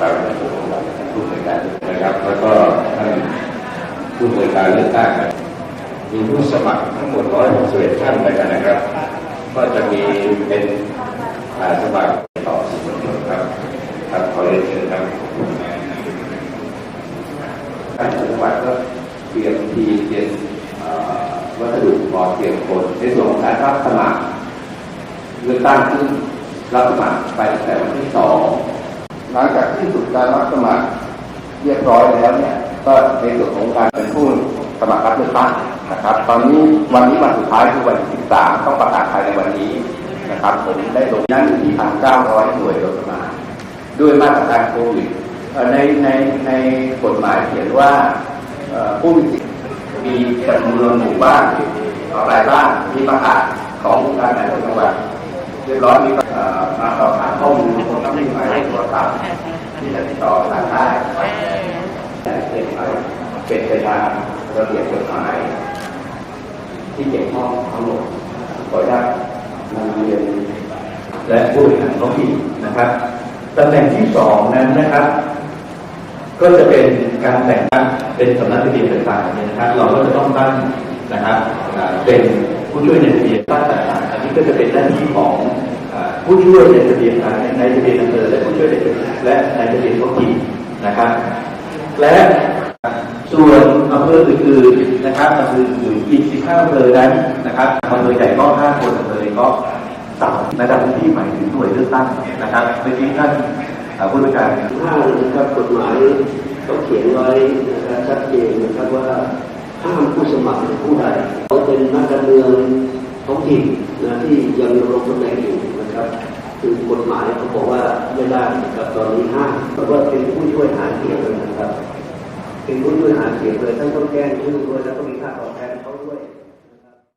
ครับผู้บริการนะครับ แล้วก็ท่านผู้บริการเลือกตั้งมีผู้สมัครทั้งหมด 161 ท่านด้วยกันนะครับ ก็จะมีเป็นอาสมัครต่อสื่อมวลชนครับครับขอเรียนเชิญครับท่านจังหวัดก็เตรียมทีเตรียมวัสดุพอเตรียมคนในส่วนของการรับสมัครเลือกตั้งที่รับสมัครไปตั้งแต่วันที่สอง หลังจากที่สุดการรับสมัครเรียบร้อยแล้วเนี่ย ก็ในส่วนของการเป็นผู้สมัครรับเลือกตั้งนะครับ ตอนนี้วันนี้วันสุดท้ายคือวันที่13ต้องประกาศภายในวันนี้นะครับ ผมได้ลงนั้นอยู่ที่1,900หน่วยโดยประมาณด้วยมาตรการโควิดในในในกฎหมายเขียนว่าผู้มีสิทธิ์มีจำนวนหมู่บ้านรายบ้านที่ประกาศขององค์การบริหารจังหวัดเรียบร้อยมีเอ่อ มาสอบถามข้อมูลคนที่หมายเลขโทรศัพท์ที่จะติดต่อทางได้แต่เป็นไปเป็นไปตามระเบียบกฎหมายที่เกี่ยวข้องทั้งหมดขออนุญาตนำเรียนและผู้บริหารท้องถิ่นนะครับตำแหน่งที่สองนั้นนะครับ ก็จะเป็นการแบ่งตั้งเป็นสำนักทะเบียนต่างๆเนี่ยนะครับ เราก็จะต้องตั้งนะครับเป็นผู้ช่วยในทะเบียนบ้านต่างๆอันนี้ก็จะเป็นหน้าที่ของ ผู้ช่วยในทะเบียนอ่าในทะเบียนอำเภอและผู้ช่วยในและในทะเบียนท้องถิ่นนะครับ และส่วนอำเภออื่นๆนะครับอำเภออื่นอีก15อำเภอนั้นนะครับอำเภอใหญ่ก็5คนอำเภอเล็กก็สามระดับพื้นที่หมายถึงหน่วยเลือกตั้งนะครับเมื่อกี้ท่านผู้บริการห้านะครับกฎหมายเขาเขียนไว้นะครับชัดเจนนะครับว่าห้ามผู้สมัครผู้ใดเขาเป็นนักการเมืองท้องถิ่นนะที่ยังดำรงตำแหน่งอยู่ ตอนนี้ห้าเพราะว่าเป็นผู้ช่วยหาเสียงเลยนะครับ เป็นผู้ช่วยหาเสียงเลยท่านต้องแจ้งชื่อด้วยแล้วก็มีค่าตอบแทน